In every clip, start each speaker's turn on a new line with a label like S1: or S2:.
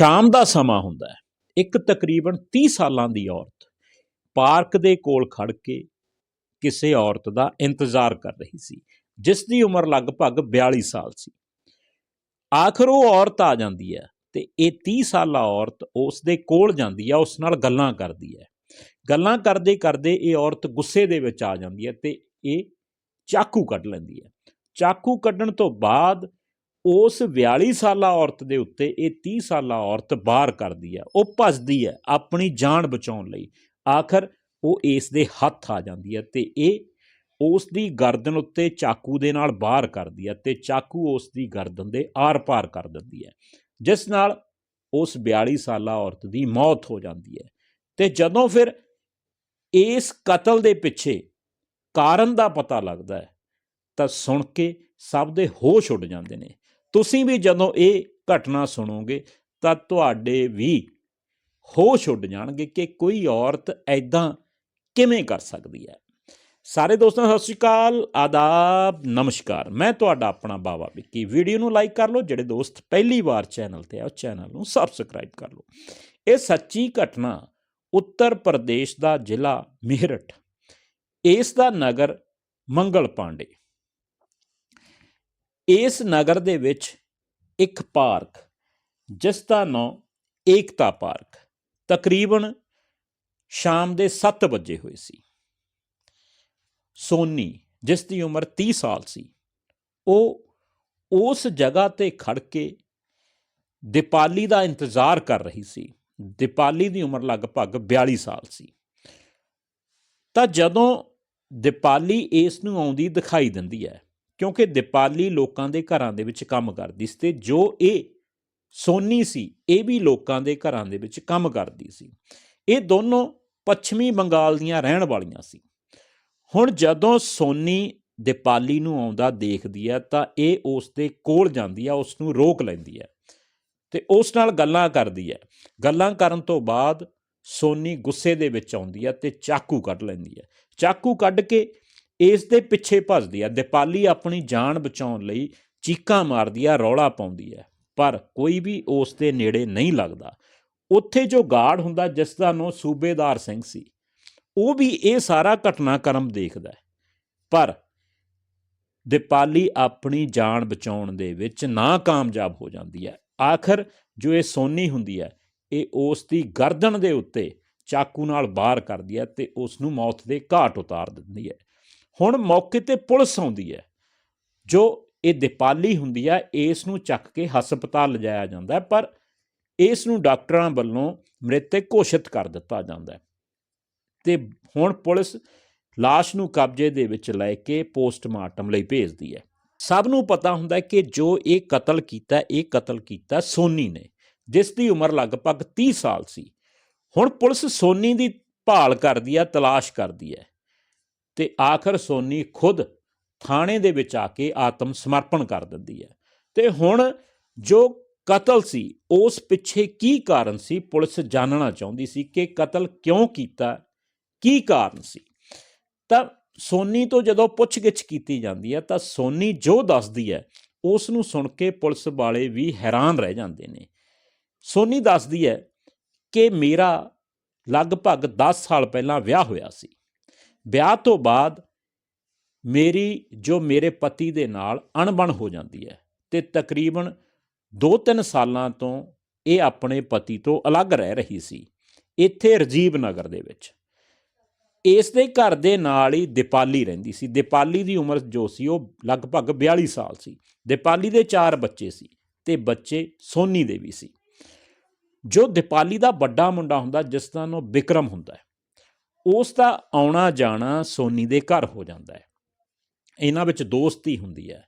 S1: ਸ਼ਾਮ ਦਾ ਸਮਾਂ ਹੁੰਦਾ ਹੈ। ਇੱਕ ਤਕਰੀਬਨ 30 ਸਾਲਾਂ ਦੀ ਔਰਤ ਪਾਰਕ ਦੇ ਕੋਲ ਖੜ ਕੇ ਕਿਸੇ ਔਰਤ ਦਾ ਇੰਤਜ਼ਾਰ ਕਰ ਰਹੀ ਸੀ, ਜਿਸ ਦੀ ਉਮਰ ਲਗਭਗ 42 ਸਾਲ ਸੀ। ਆਖਰ ਉਹ ਔਰਤ ਆ ਜਾਂਦੀ ਹੈ ਤੇ ਇਹ 30 ਸਾਲਾ ਔਰਤ ਉਸ ਦੇ ਕੋਲ ਜਾਂਦੀ ਹੈ, ਉਸ ਨਾਲ ਗੱਲਾਂ ਕਰਦੀ ਹੈ। ਗੱਲਾਂ ਕਰਦੇ ਕਰਦੇ ਇਹ ਔਰਤ ਗੁੱਸੇ ਦੇ ਵਿੱਚ ਆ ਜਾਂਦੀ ਹੈ ਤੇ ਇਹ ਚਾਕੂ ਕੱਢ ਲੈਂਦੀ ਹੈ। ਚਾਕੂ ਕੱਢਣ ਤੋਂ ਬਾਅਦ ਉਸ 42 ਸਾਲਾ ਔਰਤ ਦੇ ਉੱਤੇ ਇਹ 30 ਸਾਲਾ ਔਰਤ ਬਾਹਰ ਕਰਦੀ ਹੈ, ਉਹ ਭੱਜਦੀ ਹੈ ਆਪਣੀ ਜਾਨ ਬਚਾਉਣ ਲਈ। ਆਖਰ ਉਹ ਇਸ ਦੇ ਹੱਥ ਆ ਜਾਂਦੀ ਹੈ ਤੇ ਇਹ ਉਸ ਦੀ ਗਰਦਨ ਉੱਤੇ ਚਾਕੂ ਦੇ ਨਾਲ ਬਾਹਰ ਕਰਦੀ ਹੈ ਤੇ ਚਾਕੂ ਉਸ ਦੀ ਗਰਦਨ ਦੇ ਆਰ-ਪਾਰ ਕਰ ਦਿੰਦੀ ਹੈ, ਜਿਸ ਨਾਲ ਉਸ 42 ਸਾਲਾ ਔਰਤ ਦੀ ਮੌਤ ਹੋ ਜਾਂਦੀ ਹੈ। ਤੇ ਜਦੋਂ ਫਿਰ ਇਸ ਕਤਲ ਦੇ ਪਿੱਛੇ ਕਾਰਨ ਦਾ ਪਤਾ ਲੱਗਦਾ ਹੈ, ਤਾਂ ਸੁਣ ਕੇ ਸਭ ਦੇ ਹੋਸ਼ ਉੱਡ ਜਾਂਦੇ ਨੇ। ਤੁਸੀਂ ਵੀ ਜਦੋਂ ਇਹ ਘਟਨਾ ਸੁਣੋਗੇ ਤਾਂ ਤੁਹਾਡੇ ਵੀ ਹੋਸ਼ ਉੱਡ ਜਾਣਗੇ ਕਿ ਕੋਈ ਔਰਤ ਐਦਾਂ ਕਿਵੇਂ ਕਰ ਸਕਦੀ ਹੈ। ਸਾਰੇ ਦੋਸਤਾਂ, ਸਤਿ ਸ਼੍ਰੀ ਅਕਾਲ, ਆਦਾਬ, ਨਮਸਕਾਰ। ਮੈਂ ਤੁਹਾਡਾ ਆਪਣਾ ਬਾਵਾ ਵਿੱਕੀ। ਵੀਡੀਓ ਨੂੰ ਲਾਈਕ ਕਰ ਲਓ, ਜਿਹੜੇ ਦੋਸਤ ਪਹਿਲੀ ਵਾਰ ਚੈਨਲ ਤੇ ਆ, ਉਹ ਚੈਨਲ ਨੂੰ ਸਬਸਕ੍ਰਾਈਬ ਕਰ ਲਓ। ਇਹ ਸੱਚੀ ਘਟਨਾ ਉੱਤਰ ਪ੍ਰਦੇਸ਼ ਦਾ ਜ਼ਿਲ੍ਹਾ ਮਿਹਰਟ ਇਸ ਦਾ ਨਗਰ ਮੰਗਲ ਪਾਂਡੇ। ਇਸ ਨਗਰ ਦੇ ਵਿੱਚ ਇੱਕ ਪਾਰਕ, ਜਿਸ ਦਾ ਨਾਮ ਏਕਤਾ ਪਾਰਕ, ਤਕਰੀਬਨ ਸ਼ਾਮ ਦੇ 7 ਵਜੇ ਹੋਏ ਸੀ। ਸੋਨੀ, ਜਿਸ ਦੀ ਉਮਰ 30 ਸਾਲ ਸੀ, ਉਹ ਉਸ ਜਗ੍ਹਾ ਤੇ ਖੜ ਕੇ ਦੀਪਾਲੀ ਦਾ ਇੰਤਜ਼ਾਰ ਕਰ ਰਹੀ ਸੀ। ਦੀਪਾਲੀ ਦੀ ਉਮਰ ਲਗਭਗ 42 ਸਾਲ ਸੀ। ਤਾਂ ਜਦੋਂ ਦੀਪਾਲੀ ਇਸ ਨੂੰ ਆਉਂਦੀ ਦਿਖਾਈ ਦਿੰਦੀ ਹੈ ਕਿਉਂਕਿ ਦੀਪਾਲੀ ਲੋਕਾਂ ਦੇ ਘਰਾਂ ਦੇ ਵਿੱਚ ਕੰਮ ਕਰਦੀ ਸੀ ਤੇ ਜੋ ਇਹ ਸੋਨੀ ਸੀ, ਇਹ ਵੀ ਲੋਕਾਂ ਦੇ ਘਰਾਂ ਦੇ ਵਿੱਚ ਕੰਮ ਕਰਦੀ ਸੀ। ਇਹ ਦੋਨੋਂ ਪੱਛਮੀ ਬੰਗਾਲ ਦੀਆਂ ਰਹਿਣ ਵਾਲੀਆਂ ਸੀ। ਹੁਣ ਜਦੋਂ ਸੋਨੀ ਦੀਪਾਲੀ ਨੂੰ ਆਉਂਦਾ ਦੇਖਦੀ ਹੈ ਤਾਂ ਇਹ ਉਸ ਦੇ ਕੋਲ ਜਾਂਦੀ ਹੈ, ਉਸ ਨੂੰ ਰੋਕ ਲੈਂਦੀ ਹੈ ਤੇ ਉਸ ਨਾਲ ਗੱਲਾਂ ਕਰਦੀ ਹੈ। ਗੱਲਾਂ ਕਰਨ ਤੋਂ ਬਾਅਦ ਸੋਨੀ ਗੁੱਸੇ ਦੇ ਵਿੱਚ ਆਉਂਦੀ ਹੈ ਤੇ ਚਾਕੂ ਕੱਢ ਲੈਂਦੀ ਹੈ। ਚਾਕੂ ਕੱਢ ਕੇ ਇਸ ਦੇ ਪਿੱਛੇ ਭੱਜਦੀ ਹੈ ਦੀਪਾਲੀ ਆਪਣੀ ਜਾਨ ਬਚਾਉਣ ਲਈ ਚੀਕਾਂ ਮਾਰਦੀ ਹੈ ਰੌਲਾ ਪਾਉਂਦੀ ਹੈ ਪਰ ਕੋਈ ਵੀ ਉਸ ਦੇ ਨੇੜੇ ਨਹੀਂ ਲੱਗਦਾ। ਉੱਥੇ ਜੋ ਗਾਰਡ ਹੁੰਦਾ, ਜਿਸ ਦਾ ਨਾਂ ਸੂਬੇਦਾਰ ਸਿੰਘ ਸੀ, ਉਹ ਵੀ ਇਹ ਸਾਰਾ ਘਟਨਾਕ੍ਰਮ ਦੇਖਦਾ ਪਰ ਦੀਪਾਲੀ ਆਪਣੀ ਜਾਨ ਬਚਾਉਣ ਦੇ ਵਿੱਚ ਨਾਕਾਮਯਾਬ ਹੋ ਜਾਂਦੀ ਹੈ। ਆਖਰ ਜੋ ਇਹ ਸੋਨੀ ਹੁੰਦੀ ਹੈ, ਇਹ ਉਸ ਦੀ ਗਰਦਨ ਦੇ ਉੱਤੇ ਚਾਕੂ ਨਾਲ ਬਾਹਰ ਕਰਦੀ ਹੈ ਤੇ ਉਸ ਨੂੰ ਮੌਤ ਦੇ ਘਾਟ ਉਤਾਰ ਦਿੰਦੀ ਹੈ। ਹੁਣ ਮੌਕੇ ਤੇ ਪੁਲਿਸ ਆਉਂਦੀ ਹੈ, ਜੋ ਇਹ ਦੀਪਾਲੀ ਹੁੰਦੀ ਹੈ ਇਸ ਨੂੰ ਚੱਕ ਕੇ ਹਸਪਤਾਲ ਲਿਜਾਇਆ ਜਾਂਦਾ ਹੈ, ਪਰ ਇਸ ਨੂੰ ਡਾਕਟਰਾਂ ਵੱਲੋਂ ਮ੍ਰਿਤਕ ਘੋਸ਼ਿਤ ਕਰ ਦਿੱਤਾ ਜਾਂਦਾ ਹੈ। ਤੇ ਹੁਣ ਪੁਲਿਸ লাশ ਨੂੰ ਕਬਜ਼ੇ ਦੇ ਵਿੱਚ ਲੈ ਕੇ ਪੋਸਟਮਾਰਟਮ ਲਈ ਭੇਜਦੀ ਹੈ। ਸਭ ਨੂੰ ਪਤਾ ਹੁੰਦਾ ਹੈ ਕਿ ਜੋ ਇਹ ਕਤਲ ਕੀਤਾ, ਇਹ ਕਤਲ ਕੀਤਾ ਸੋਨੀ ਨੇ, ਜਿਸ ਦੀ ਉਮਰ ਲਗਭਗ 30 ਸਾਲ ਸੀ। ਹੁਣ ਪੁਲਿਸ ਸੋਨੀ ਦੀ ਭਾਲ ਕਰਦੀ ਹੈ ਤਲਾਸ਼ ਕਰਦੀ ਹੈ। ਤੇ ਆਖਰ ਸੋਨੀ ਖੁਦ ਥਾਣੇ ਦੇ ਵਿੱਚ ਆ ਕੇ ਆਤਮ ਸਮਰਪਣ ਕਰ ਦਿੰਦੀ ਹੈ। ਤੇ ਹੁਣ ਜੋ ਕਤਲ ਸੀ, ਉਸ ਪਿੱਛੇ ਕੀ ਕਾਰਨ ਸੀ, ਪੁਲਿਸ ਜਾਣਨਾ ਚਾਹੁੰਦੀ ਸੀ ਕਿ ਕਤਲ ਕਿਉਂ ਕੀਤਾ, ਕੀ ਕਾਰਨ ਸੀ? ਤਾਂ ਸੋਨੀ ਤੋਂ ਜਦੋਂ ਪੁੱਛਗਿੱਛ ਕੀਤੀ ਜਾਂਦੀ ਹੈ, ਤਾਂ ਸੋਨੀ ਜੋ ਦੱਸਦੀ ਹੈ, ਉਸ ਨੂੰ ਸੁਣ ਕੇ ਪੁਲਿਸ ਵਾਲੇ ਵੀ ਹੈਰਾਨ ਰਹਿ ਜਾਂਦੇ ਨੇ। ਸੋਨੀ ਦੱਸਦੀ ਹੈ ਕਿ ਮੇਰਾ ਲਗਭਗ 10 ਸਾਲ ਪਹਿਲਾਂ ਵਿਆਹ ਹੋਇਆ ਸੀ। ਵਿਆਹ ਤੋਂ ਬਾਅਦ ਮੇਰੀ, ਜੋ ਮੇਰੇ ਪਤੀ ਦੇ ਨਾਲ ਅਣਬਣ ਹੋ ਜਾਂਦੀ ਹੈ ਤੇ ਤਕਰੀਬਨ 2-3 ਸਾਲਾਂ ਤੋਂ ਇਹ ਆਪਣੇ ਪਤੀ ਤੋਂ ਅਲੱਗ ਰਹਿ ਰਹੀ ਸੀ, ਇੱਥੇ ਰਜੀਵ ਨਗਰ ਦੇ ਵਿੱਚ। ਇਸ ਦੇ ਘਰ ਦੇ ਨਾਲ ਹੀ ਦੀਪਾਲੀ ਰਹਿੰਦੀ ਸੀ। ਦੀਪਾਲੀ ਦੀ ਉਮਰ ਜੋ ਸੀ ਉਹ ਲਗਭਗ 42 ਸਾਲ ਸੀ। ਦੀਪਾਲੀ ਦੇ ਚਾਰ ਬੱਚੇ ਸੀ ਤੇ ਬੱਚੇ ਸੋਨੀ ਦੇ ਵੀ ਸੀ। ਜੋ ਦੀਪਾਲੀ ਦਾ ਵੱਡਾ ਮੁੰਡਾ ਹੁੰਦਾ, ਜਿਸ ਦਾ ਨਾਮ ਵਿਕਰਮ ਹੁੰਦਾ ਹੈ ਉਸ ਦਾ ਆਉਣਾ ਜਾਣਾ ਸੋਨੀ ਦੇ ਘਰ ਹੋ ਜਾਂਦਾ ਹੈ। ਇਹਨਾਂ ਵਿੱਚ ਦੋਸਤੀ ਹੁੰਦੀ ਹੈ,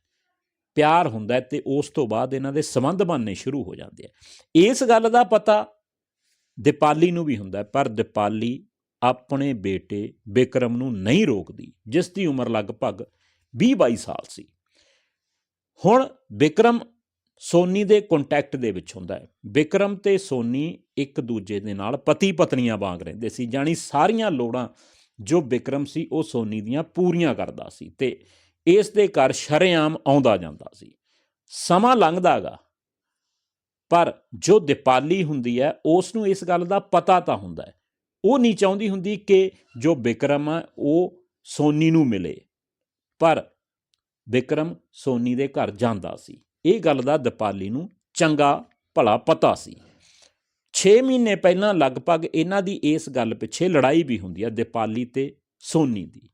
S1: ਪਿਆਰ ਹੁੰਦਾ ਹੈ ਤੇ ਉਸ ਤੋਂ ਬਾਅਦ ਇਹਨਾਂ ਦੇ ਸੰਬੰਧ ਬਣਨੇ ਸ਼ੁਰੂ ਹੋ ਜਾਂਦੇ ਆ ਇਸ ਗੱਲ ਦਾ ਪਤਾ ਦੀਪਾਲੀ ਨੂੰ ਵੀ ਹੁੰਦਾ ਪਰ ਦੀਪਾਲੀ ਆਪਣੇ ਬੇਟੇ ਵਿਕਰਮ ਨੂੰ ਨਹੀਂ ਰੋਕਦੀ, ਜਿਸ ਦੀ ਉਮਰ ਲਗਭਗ 20-22 ਸਾਲ ਸੀ। ਹੁਣ ਵਿਕਰਮ ਸੋਨੀ ਦੇ ਕੰਟੈਕਟ ਦੇ ਵਿੱਚ ਹੁੰਦਾ ਹੈ। ਵਿਕਰਮ ਤੇ ਸੋਨੀ ਇੱਕ ਦੂਜੇ ਦੇ ਨਾਲ ਪਤੀ ਪਤਨੀਆਂ ਵਾਂਗ ਰਹਿੰਦੇ ਸੀ ਜਾਨੀ ਸਾਰੀਆਂ ਲੋੜਾਂ ਜੋ ਵਿਕਰਮ ਸੀ, ਉਹ ਸੋਨੀ ਦੀਆਂ ਪੂਰੀਆਂ ਕਰਦਾ ਸੀ ਤੇ ਇਸ ਦੇ ਘਰ ਸ਼ਰੇਆਮ ਆਉਂਦਾ ਜਾਂਦਾ ਸੀ। ਸਮਾਂ ਲੰਘਦਾਗਾ ਪਰ ਜੋ ਦੀਪਾਲੀ ਹੁੰਦੀ ਹੈ, ਉਸ ਨੂੰ ਇਸ ਗੱਲ ਦਾ ਪਤਾ ਤਾਂ ਹੁੰਦਾ ਹੈ। ਉਹ ਨਹੀਂ ਚਾਹੁੰਦੀ ਹੁੰਦੀ ਕਿ ਜੋ ਵਿਕਰਮ ਹੈ ਉਹ ਸੋਨੀ ਨੂੰ ਮਿਲੇ। ਪਰ ਵਿਕਰਮ ਸੋਨੀ ਦੇ ਘਰ ਜਾਂਦਾ ਸੀ। ਇਹ ਗੱਲ ਦਾ ਦੀਪਾਲੀ ਨੂੰ ਚੰਗਾ ਭਲਾ ਪਤਾ ਸੀ। 6 ਮਹੀਨੇ ਪਹਿਲਾਂ ਲਗਭਗ ਇਹਨਾਂ ਦੀ ਇਸ ਗੱਲ ਪਿੱਛੇ ਲੜਾਈ ਵੀ ਹੁੰਦੀ ਹੈ ਦੀਪਾਲੀ ਤੇ ਸੋਨੀ ਦੀ।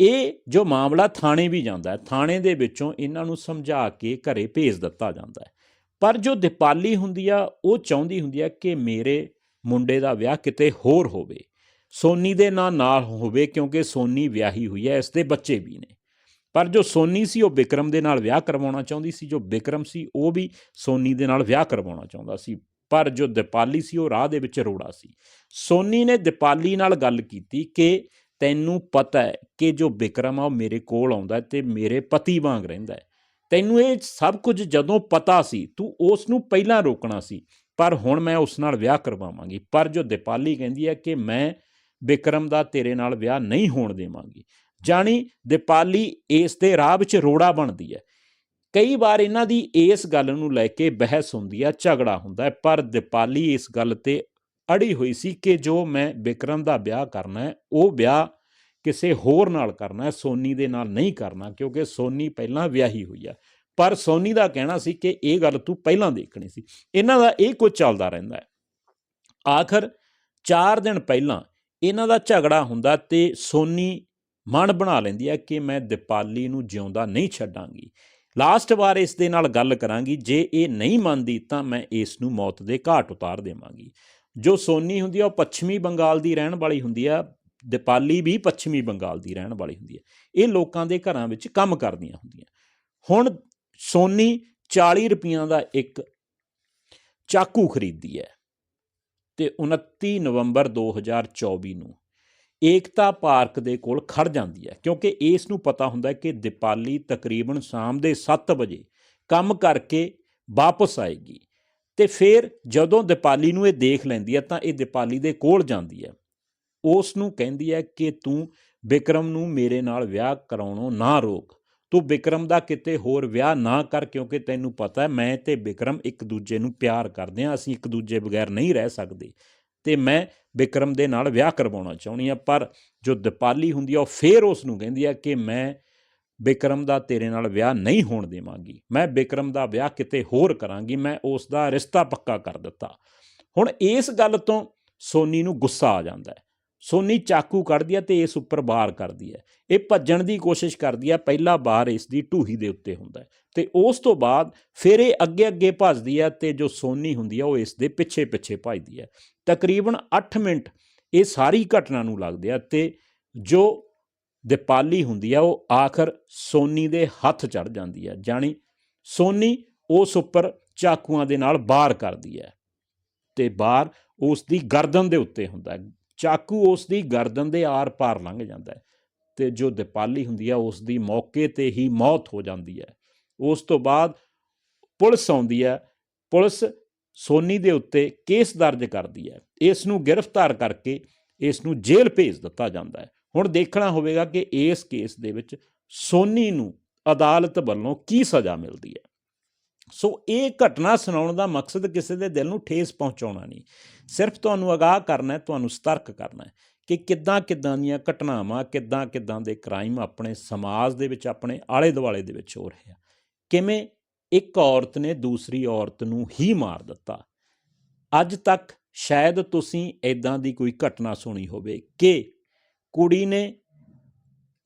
S1: ਇਹ ਜੋ ਮਾਮਲਾ ਥਾਣੇ ਵੀ ਜਾਂਦਾ ਹੈ, ਥਾਣੇ ਦੇ ਵਿੱਚੋਂ ਇਹਨਾਂ ਨੂੰ ਸਮਝਾ ਕੇ ਘਰੇ ਭੇਜ ਦਿੱਤਾ ਜਾਂਦਾ ਹੈ। ਪਰ ਜੋ ਦੀਪਾਲੀ ਹੁੰਦੀ ਆ, ਉਹ ਚਾਹੁੰਦੀ ਹੁੰਦੀ ਆ ਕਿ ਮੇਰੇ ਮੁੰਡੇ ਦਾ ਵਿਆਹ ਕਿਤੇ ਹੋਰ ਹੋਵੇ। ਸੋਨੀ ਦੇ ਨਾਂ ਨਾਲ ਹੋਵੇ ਕਿਉਂਕਿ ਸੋਨੀ ਵਿਆਹੀ ਹੋਈ ਹੈ, ਇਸ ਦੇ ਬੱਚੇ ਵੀ ਨੇ। ਪਰ ਜੋ ਸੋਨੀ ਸੀ, ਉਹ ਵਿਕਰਮ ਦੇ ਨਾਲ ਵਿਆਹ ਕਰਵਾਉਣਾ ਚਾਹੁੰਦੀ ਸੀ, ਜੋ ਵਿਕਰਮ ਸੀ, ਉਹ ਵੀ ਸੋਨੀ ਦੇ ਨਾਲ ਵਿਆਹ ਕਰਵਾਉਣਾ ਚਾਹੁੰਦਾ ਸੀ। ਪਰ ਜੋ ਦੀਪਾਲੀ ਸੀ, ਉਹ ਰਾਹ ਦੇ ਵਿੱਚ ਰੋੜਾ ਸੀ। ਸੋਨੀ ਨੇ ਦੀਪਾਲੀ ਨਾਲ ਗੱਲ ਕੀਤੀ ਕਿ ਤੈਨੂੰ ਪਤਾ ਹੈ ਕਿ ਜੋ ਵਿਕਰਮ ਆ, ਉਹ ਮੇਰੇ ਕੋਲ ਆਉਂਦਾ ਹੈ ਤੇ ਮੇਰੇ ਪਤੀ ਵਾਂਗ ਰਹਿੰਦਾ ਹੈ। ਤੈਨੂੰ ਇਹ ਸਭ ਕੁਝ ਜਦੋਂ ਪਤਾ ਸੀ, ਤੂੰ ਉਸ ਨੂੰ ਪਹਿਲਾਂ ਰੋਕਣਾ ਸੀ, ਪਰ ਹੁਣ ਮੈਂ ਉਸ ਨਾਲ ਵਿਆਹ ਕਰਵਾਵਾਂਗੀ। ਪਰ ਜੋ ਦੀਪਾਲੀ ਕਹਿੰਦੀ ਹੈ ਕਿ ਮੈਂ ਵਿਕਰਮ ਦਾ ਤੇਰੇ ਨਾਲ ਵਿਆਹ ਨਹੀਂ ਹੋਣ ਦੇਵਾਂਗੀ ਜਾਣੀ ਦੀਪਾਲੀ ਇਸ ਦੇ ਰਾਹ ਵਿੱਚ ਰੋੜਾ ਬਣਦੀ ਹੈ। ਕਈ ਵਾਰ ਇਹਨਾਂ ਦੀ ਇਸ ਗੱਲ ਨੂੰ ਲੈ ਕੇ ਬਹਿਸ ਹੁੰਦੀ ਹੈ ਝਗੜਾ ਹੁੰਦਾ ਪਰ ਦੀਪਾਲੀ ਇਸ ਗੱਲ ਤੇ ਅੜੀ ਹੋਈ ਸੀ ਕਿ ਜੋ ਮੈਂ ਵਿਕਰਮ ਦਾ ਵਿਆਹ ਕਰਨਾ ਹੈ, ਉਹ ਵਿਆਹ ਕਿਸੇ ਹੋਰ ਨਾਲ ਕਰਨਾ ਹੈ, ਸੋਨੀ ਦੇ ਨਾਲ ਨਹੀਂ ਕਰਨਾ, ਕਿਉਂਕਿ ਸੋਨੀ ਪਹਿਲਾਂ ਵਿਆਹੀ ਹੋਈ ਹੈ ਪਰ ਸੋਨੀ ਦਾ ਕਹਿਣਾ ਸੀ ਕਿ ਇਹ ਗੱਲ ਤੂੰ ਪਹਿਲਾਂ ਦੇਖਣੀ ਸੀ। ਇਹਨਾਂ ਦਾ ਇਹ ਕੁਝ ਚੱਲਦਾ ਰਹਿੰਦਾ ਹੈ। ਆਖਰ 4 ਦਿਨ ਪਹਿਲਾਂ ਇਹਨਾਂ ਦਾ ਝਗੜਾ ਹੁੰਦਾ ਤੇ ਸੋਨੀ ਮਨ ਬਣਾ ਲੈਂਦੀ ਹੈ ਕਿ ਮੈਂ ਦੀਪਾਲੀ ਨੂੰ ਜਿਉਂਦਾ ਨਹੀਂ ਛੱਡਾਂਗੀ। ਲਾਸਟ ਵਾਰ ਇਸ ਦੇ ਨਾਲ ਗੱਲ ਕਰਾਂਗੀ, ਜੇ ਇਹ ਨਹੀਂ ਮੰਨਦੀ ਤਾਂ ਮੈਂ ਇਸ ਨੂੰ ਮੌਤ ਦੇ ਘਾਟ ਉਤਾਰ ਦੇਵਾਂਗੀ। ਜੋ ਸੋਨੀ ਹੁੰਦੀ ਆ, ਉਹ ਪੱਛਮੀ ਬੰਗਾਲ ਦੀ ਰਹਿਣ ਵਾਲੀ ਹੁੰਦੀ ਆ, ਦੀਪਾਲੀ ਵੀ ਪੱਛਮੀ ਬੰਗਾਲ ਦੀ ਰਹਿਣ ਵਾਲੀ ਹੁੰਦੀ ਹੈ ਇਹ ਲੋਕਾਂ ਦੇ ਘਰਾਂ ਵਿੱਚ ਕੰਮ ਕਰਦੀਆਂ ਹੁੰਦੀਆਂ। ਹੁਣ ਸੋਨੀ 40 ਰੁਪਈਆਂ ਦਾ ਇੱਕ ਚਾਕੂ ਖਰੀਦੀ ਹੈ ਤੇ 29 ਨਵੰਬਰ 2024 ਨੂੰ ਏਕਤਾ ਪਾਰਕ ਦੇ ਕੋਲ ਖੜ ਜਾਂਦੀ ਹੈ, ਕਿਉਂਕਿ ਇਸ ਨੂੰ ਪਤਾ ਹੁੰਦਾ ਹੈ ਕਿ ਦੀਪਾਲੀ ਤਕਰੀਬਨ ਸ਼ਾਮ ਦੇ 7 ਵਜੇ ਕੰਮ ਕਰਕੇ ਵਾਪਸ ਆਏਗੀ। ਤੇ ਫਿਰ ਜਦੋਂ ਦੀਪਾਲੀ ਨੂੰ ਇਹ ਦੇਖ ਲੈਂਦੀ ਹੈ, ਤਾਂ ਇਹ ਦੀਪਾਲੀ ਦੇ ਕੋਲ ਜਾਂਦੀ ਹੈ। ਉਸ ਨੂੰ ਕਹਿੰਦੀ ਹੈ ਕਿ ਤੂੰ ਵਿਕਰਮ ਨੂੰ ਮੇਰੇ ਨਾਲ ਵਿਆਹ ਕਰਾਉਣੋਂ ਨਾ ਰੋਕ। ਤੂੰ ਵਿਕਰਮ ਦਾ ਕਿਤੇ ਹੋਰ ਵਿਆਹ ਨਾ ਕਰ, ਕਿਉਂਕਿ ਤੈਨੂੰ ਪਤਾ ਹੈ, ਮੈਂ ਤੇ ਵਿਕਰਮ ਇੱਕ ਦੂਜੇ ਨੂੰ ਪਿਆਰ ਕਰਦੇ ਹਾਂ, ਅਸੀਂ ਇੱਕ ਦੂਜੇ ਬਗੈਰ ਨਹੀਂ ਰਹਿ ਸਕਦੇ। ਤੇ ਮੈਂ ਵਿਕਰਮ ਦੇ ਨਾਲ ਵਿਆਹ ਕਰਵਾਉਣਾ ਚਾਹੁੰਦੀ ਹਾਂ, ਪਰ ਜੋ ਦੀਪਾਲੀ ਹੁੰਦੀ ਆ, ਉਹ ਫੇਰ ਉਸ ਨੂੰ ਕਹਿੰਦੀ ਆ ਕਿ ਮੈਂ ਵਿਕਰਮ ਦਾ ਤੇਰੇ ਨਾਲ ਵਿਆਹ ਨਹੀਂ ਹੋਣ ਦੇਵਾਂਗੀ। ਮੈਂ ਵਿਕਰਮ ਦਾ ਵਿਆਹ ਕਿਤੇ ਹੋਰ ਕਰਾਂਗੀ, ਮੈਂ ਉਸ ਦਾ ਰਿਸ਼ਤਾ ਪੱਕਾ ਕਰ ਦਿੱਤਾ। ਹੁਣ ਇਸ ਗੱਲ ਤੋਂ ਸੋਨੀ ਨੂੰ ਗੁੱਸਾ ਆ ਜਾਂਦਾ ਹੈ। ਸੋਨੀ ਚਾਕੂ ਕੱਢਦੀ ਹੈ ਤੇ ਇਸ ਉੱਪਰ ਵਾਰ ਕਰਦੀ ਹੈ ਇਹ ਭੱਜਣ ਦੀ ਕੋਸ਼ਿਸ਼ ਕਰਦੀ ਹੈ ਪਹਿਲਾ ਵਾਰ ਇਸ ਦੀ ਢੂਹੀ ਦੇ ਉੱਤੇ ਹੁੰਦਾ ਹੈ। ਤੇ ਉਸ ਤੋਂ ਬਾਅਦ ਫਿਰ ਇਹ ਅੱਗੇ ਅੱਗੇ ਭੱਜਦੀ ਹੈ ਤੇ ਜੋ ਸੋਨੀ ਹੁੰਦੀ ਹੈ ਉਹ ਇਸ ਦੇ ਪਿੱਛੇ ਪਿੱਛੇ ਭੱਜਦੀ ਹੈ ਤਕਰੀਬਨ 8 ਮਿੰਟ ਇਹ ਸਾਰੀ ਘਟਨਾ ਨੂੰ ਲੱਗਦੇ ਆ ਤੇ ਜੋ ਦੀਪਾਲੀ ਹੁੰਦੀ ਆ, ਉਹ ਆਖਰ ਸੋਨੀ ਦੇ ਹੱਥ ਚੜ ਜਾਂਦੀ ਹੈ ਜਾਣੀ ਸੋਨੀ ਉਸ ਉੱਪਰ ਚਾਕੂਆਂ ਦੇ ਨਾਲ ਬਾਰ ਕਰਦੀ ਹੈ ਤੇ ਬਾਰ ਉਸ ਦੀ ਗਰਦਨ ਦੇ ਉੱਤੇ ਹੁੰਦਾ ਚਾਕੂ ਉਸ ਦੀ ਗਰਦਨ ਦੇ ਆਰ-ਪਾਰ ਲੰਘ ਜਾਂਦਾ ਹੈ ਤੇ ਜੋ ਦੀਪਾਲੀ ਹੁੰਦੀ ਹੈ ਉਸ ਦੀ ਮੌਕੇ ਤੇ ਹੀ ਮੌਤ ਹੋ ਜਾਂਦੀ ਹੈ। ਉਸ ਤੋਂ ਬਾਅਦ ਪੁਲਿਸ ਆਉਂਦੀ ਹੈ। ਪੁਲਿਸ ਸੋਨੀ ਦੇ ਉੱਤੇ ਕੇਸ ਦਰਜ ਕਰਦੀ ਹੈ। ਇਸ ਨੂੰ ਗ੍ਰਿਫਤਾਰ ਕਰਕੇ ਇਸ ਨੂੰ ਜੇਲ੍ਹ ਭੇਜ ਦਿੱਤਾ ਜਾਂਦਾ ਹੈ। ਹੁਣ ਦੇਖਣਾ ਹੋਵੇਗਾ ਕਿ ਇਸ ਕੇਸ ਦੇ ਵਿੱਚ ਸੋਨੀ ਨੂੰ ਅਦਾਲਤ ਵੱਲੋਂ ਕੀ ਸਜ਼ਾ ਮਿਲਦੀ ਹੈ। ਸੋ ਇਹ ਘਟਨਾ ਸੁਣਾਉਣ ਦਾ ਮਕਸਦ ਕਿਸੇ ਦੇ ਦਿਲ ਨੂੰ ਠੇਸ ਪਹੁੰਚਾਉਣਾ ਨਹੀਂ। ਸਿਰਫ ਤੁਹਾਨੂੰ ਅਗਾਹ ਕਰਨਾ ਹੈ, ਤੁਹਾਨੂੰ ਸਤਰਕ ਕਰਨਾ ਹੈ ਕਿ ਕਿੱਦਾਂ ਕਿੱਦਾਂ ਦੀਆਂ ਘਟਨਾਵਾਂ, ਕਿੱਦਾਂ ਕਿੱਦਾਂ ਦੇ ਕ੍ਰਾਈਮ ਆਪਣੇ ਸਮਾਜ ਦੇ ਵਿੱਚ, ਆਪਣੇ ਆਲੇ ਦੁਆਲੇ ਦੇ ਵਿੱਚ ਹੋ ਰਹੇ ਆ। ਕਿਵੇਂ ਇੱਕ ਔਰਤ ਨੇ ਦੂਸਰੀ ਔਰਤ ਨੂੰ ਹੀ ਮਾਰ ਦਿੱਤਾ। ਅੱਜ ਤੱਕ ਸ਼ਾਇਦ ਤੁਸੀਂ ਐਦਾਂ ਦੀ ਕੋਈ ਘਟਨਾ ਸੁਣੀ ਹੋਵੇ ਕਿ ਕੁੜੀ ਨੇ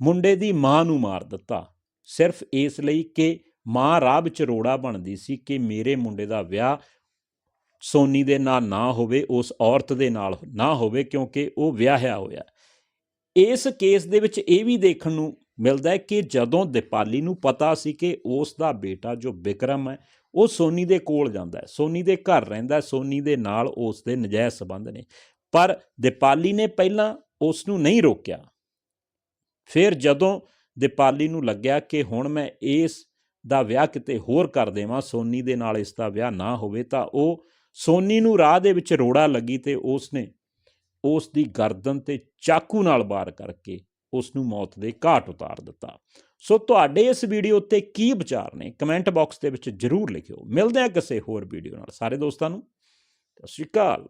S1: ਮੁੰਡੇ ਦੀ ਮਾਂ ਨੂੰ ਮਾਰ ਦਿੱਤਾ। ਸਿਰਫ ਇਸ ਲਈ ਕਿ ਮਾਂ ਰਾਹ ਵਿੱਚ ਰੋੜਾ ਬਣਦੀ ਸੀ ਕਿ ਮੇਰੇ ਮੁੰਡੇ ਦਾ ਵਿਆਹ ਸੋਨੀ ਦੇ ਨਾਲ ਨਾ ਹੋਵੇ, ਉਸ ਔਰਤ ਦੇ ਨਾਲ ਨਾ ਹੋਵੇ, ਕਿਉਂਕਿ ਉਹ ਵਿਆਹਿਆ ਹੋਇਆ। ਇਸ ਕੇਸ ਦੇ ਵਿੱਚ ਇਹ ਵੀ ਦੇਖਣ ਨੂੰ ਮਿਲਦਾ ਹੈ ਕਿ ਜਦੋਂ ਦੀਪਾਲੀ ਨੂੰ ਪਤਾ ਸੀ ਕਿ ਉਸ ਦਾ ਬੇਟਾ ਜੋ ਵਿਕਰਮ ਹੈ, ਉਹ ਸੋਨੀ ਦੇ ਕੋਲ ਜਾਂਦਾ ਹੈ। ਸੋਨੀ ਦੇ ਘਰ ਰਹਿੰਦਾ ਹੈ, ਸੋਨੀ ਦੇ ਨਾਲ ਉਸ ਦੇ ਨਜਾਇਜ਼ ਸਬੰਧ ਨੇ। ਪਰ ਦੀਪਾਲੀ ਨੇ ਪਹਿਲਾਂ ਉਸ ਨੂੰ ਨਹੀਂ ਰੋਕਿਆ। ਫਿਰ ਜਦੋਂ ਦੀਪਾਲੀ ਨੂੰ ਲੱਗਿਆ ਕਿ ਹੁਣ ਮੈਂ ਇਸ ਦਾ ਵਿਆਹ ਕਿਤੇ ਹੋਰ ਕਰ ਦੇਵਾਂ, ਸੋਨੀ ਦੇ ਨਾਲ ਇਸ ਦਾ ਵਿਆਹ ਨਾ ਹੋਵੇ, ਤਾਂ ਉਹ ਸੋਨੀ ਨੂੰ ਰਾਹ ਦੇ ਵਿੱਚ ਰੋੜਾ ਲੱਗੀ ਤੇ ਉਸ ਨੇ ਉਸ ਦੀ ਗਰਦਨ ਤੇ ਚਾਕੂ ਨਾਲ ਵਾਰ ਕਰਕੇ ਉਸ ਨੂੰ ਮੌਤ ਦੇ ਘਾਟ ਉਤਾਰ ਦਿੱਤਾ। ਸੋ ਤੁਹਾਡੇ ਇਸ ਵੀਡੀਓ ਉੱਤੇ ਕੀ ਵਿਚਾਰ ਨੇ? ਕਮੈਂਟ ਬਾਕਸ ਦੇ ਵਿੱਚ ਜਰੂਰ ਲਿਖਿਓ। ਮਿਲਦੇ ਹਾਂ ਕਿਸੇ ਹੋਰ ਵੀਡੀਓ ਨਾਲ। ਸਾਰੇ ਦੋਸਤਾਂ ਨੂੰ, ਸਤਿ ਸ਼੍ਰੀ ਅਕਾਲ।